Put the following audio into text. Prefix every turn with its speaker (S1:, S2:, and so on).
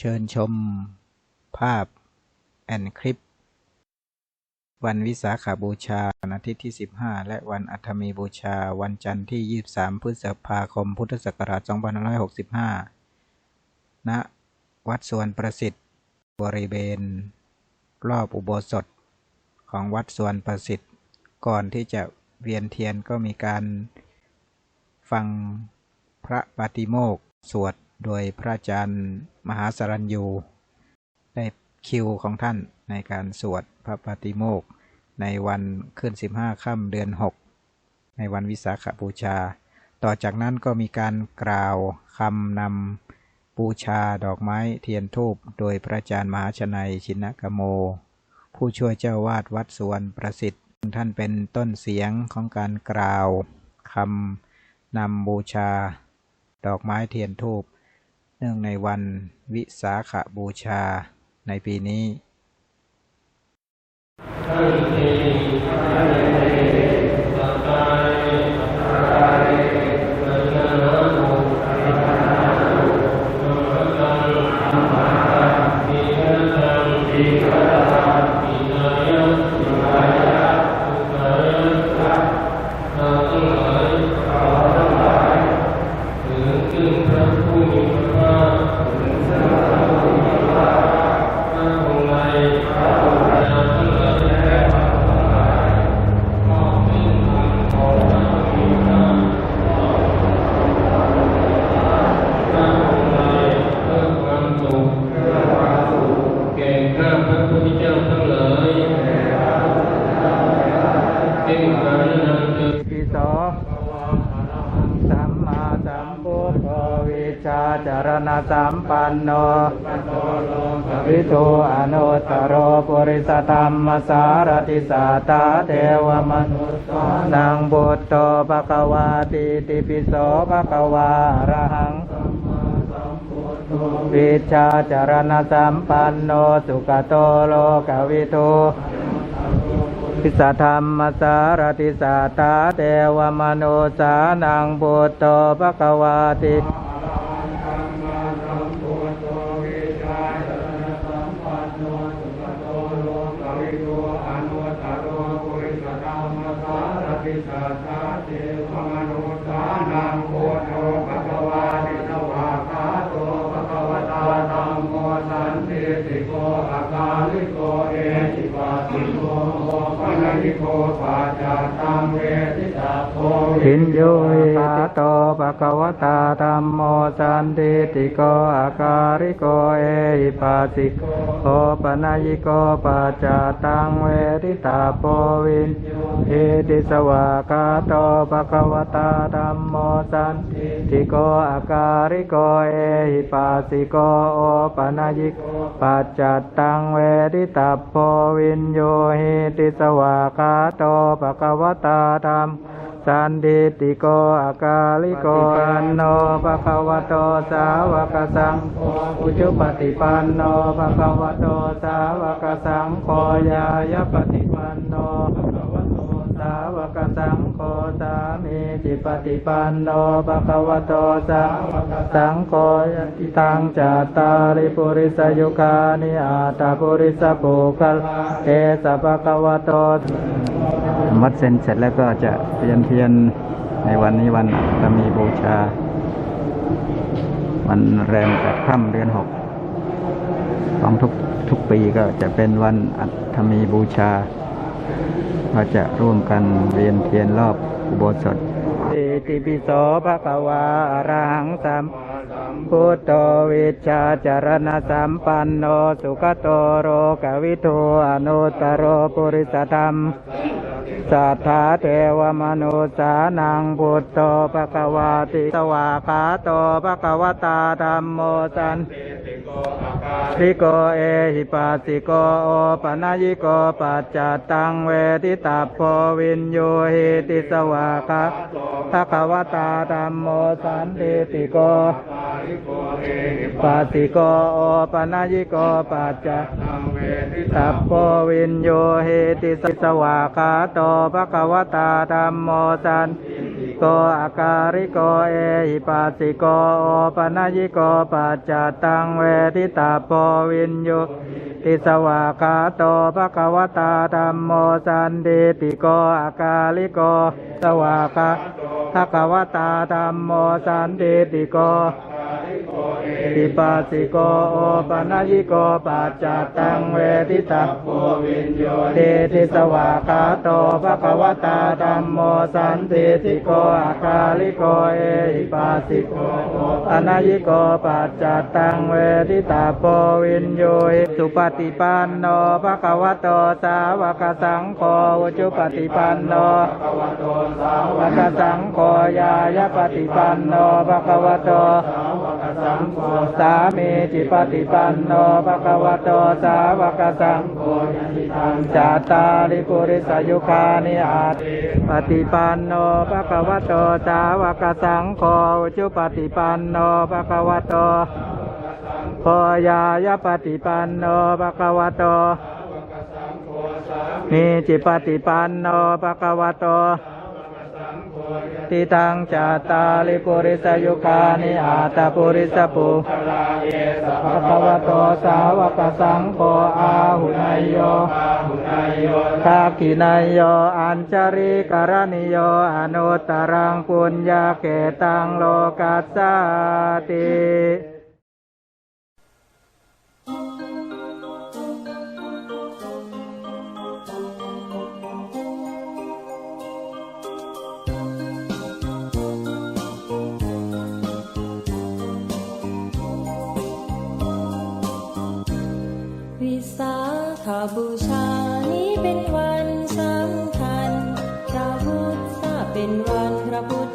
S1: เชิญชม ภาพ แอนคลิป วันวิสาขาบูชาวันอาทิตย์ที่ 15 และวันอัฐมีบูชาวันจันทร์ที่ 23 พฤษภาคม พุทธศักราช 2565 ณ วัดสวนประสิทธิ์ บริเวณ รอบอุโบสถ ของวัดสวนประสิทธิ์ ก่อนที่จะเวียนเทียนก็มีการฟังพระปาติโมกข์สวด โดยพระอาจารย์มหาสรัญยูได้คิวของท่านในการสวดพระปาติโมกข์ในวันขึ้น 15ค่ำเดือน 6 ในวันวิสาขบูชา ต่อจากนั้นก็มีการกล่าวคำนำบูชาดอกไม้เทียนทูบโดยพระอาจารย์มหาชนัยชินกโม ผู้ช่วยเจ้าวาดวัดสวนประสิทธิ์ ท่านเป็นต้นเสียงของการกล่าวคำนำบูชา ดอกไม้เทียนทูบ เนื่องในวันวิสาขบูชาในปีนี้
S2: แร
S1: ณสัมปันโนวิทูอนุตตโรปุริสธรรมสารติสาตาเทวมนุสสานังบุตโตภะคะวาติติปิโสภะคะวาระหังวิชาจารณสัมปันโนสุขโตโลกวิทูพิสธรรมสารติสาตาเทวมนุสานังบุตโตภะคะวาติหินโยตาโตภะคะวตาธรรมโมสันติติโกอาการิโกเอหิปัสสิโกโอปนัยิโกปัจจตังเวทิตาโปวินเอติสวากาโตภะคะวตาธรรมโมสันติโกอาการิโกเอหิปัสสิโกโอปนัยิโกปัจจตังเวทิตาโปวินโยหิติสวากาโตปะกวตาธรรมสันดิติโกอากาลิโกอันโนปะคะวะโตสาวกสังโฆอุจุปฏิปันโนปะคะวะโตสาวกสังโฆยายปฏิปันโนปะคะวะโตสาว กสังโฆสามีจิปฏิปันโนภะควโตสาวกสังโฆยติตังจัตตาริปุริสยุคานิอาตาปุริสปุคลเอสภะควโตวัดเซ็นเสร็จแล้วก็จะเทียนเทียนในวันนี้วันจะมีบูชา วันแรมแปดค่ำเดือนหกของทุกทุกปีก็จะเป็นวันอัฐมีบูชา ก็จะร่วมกันเวียนเทียนรอบอุโบสถอิติปิโสภะคะวาอระหังสัมพุทโธวิชาจารณสัมปันโนสุขโตโรกวิทูอนุตโรปุริสธรรมสัทธาเทวมนุสานังพุทโธภะคะวาติสวาคาโตภะคะวตาธรรมโมสัน ติโกเอหิปัสสิโกโอปนัยิโกปัจจตังเวทิตาโพวินโยหิติสวาคาภะคะวตาธรรมโมสันติติโกปัสสิโกโอปนัยิโกปัจจตัพโพวินโยหิติสวาคาโตภะคะวตาธรรมโมสันติ โกอาการิโกเอหิปัสสิโกโอปนัยิโกปัจจตังเวทิตาโพวินโยติสวากาโตภะคะวตาธัมโมสันติติโกอาการิโกสวากาภะคะวตาธัมโมสันติติโก ติปัสสิโกโอปนัยิโกปัจจตังเวทิตาโพวินโยเตติสวากาโตภะคะวตาธัมโมสันติติโกอาคาลิโกเอหิปัสสิโกโอปนัยิโกปัจจตังเวทิตาโพวินโยสุปฏิปันโนภะคะวโตสาวกสังโฆอุจุปฏิปันโนภะคะวโตสาวกสังโฆยายปฏิปันโนภะคะวโตสาสังโฆสามีจิปฏิปันโนภะคะวะโตสาวกสังโฆจาตาริปุริสยุคานิอาตปฏิปันโนภะคะวะโตสาวกสังโฆจุปฏิปันโนภะคะวะโตโคยายปฏิปันโนภะคะวะโตมีจิปฏิปันโนภะคะวะโต ติตังจาตาลิปุริสยุคานิอาตาปุริสปุภะคะวะโตสาวกสังโฆอาหุนายโยคากินายโยอัญจาริกรณิโยอนุตตรังปุญญาเกตังโลกัสสาติ า
S3: ขาบูชานี้เป็นวันสำคัญพระพุทธเป็นวันพระพุทธ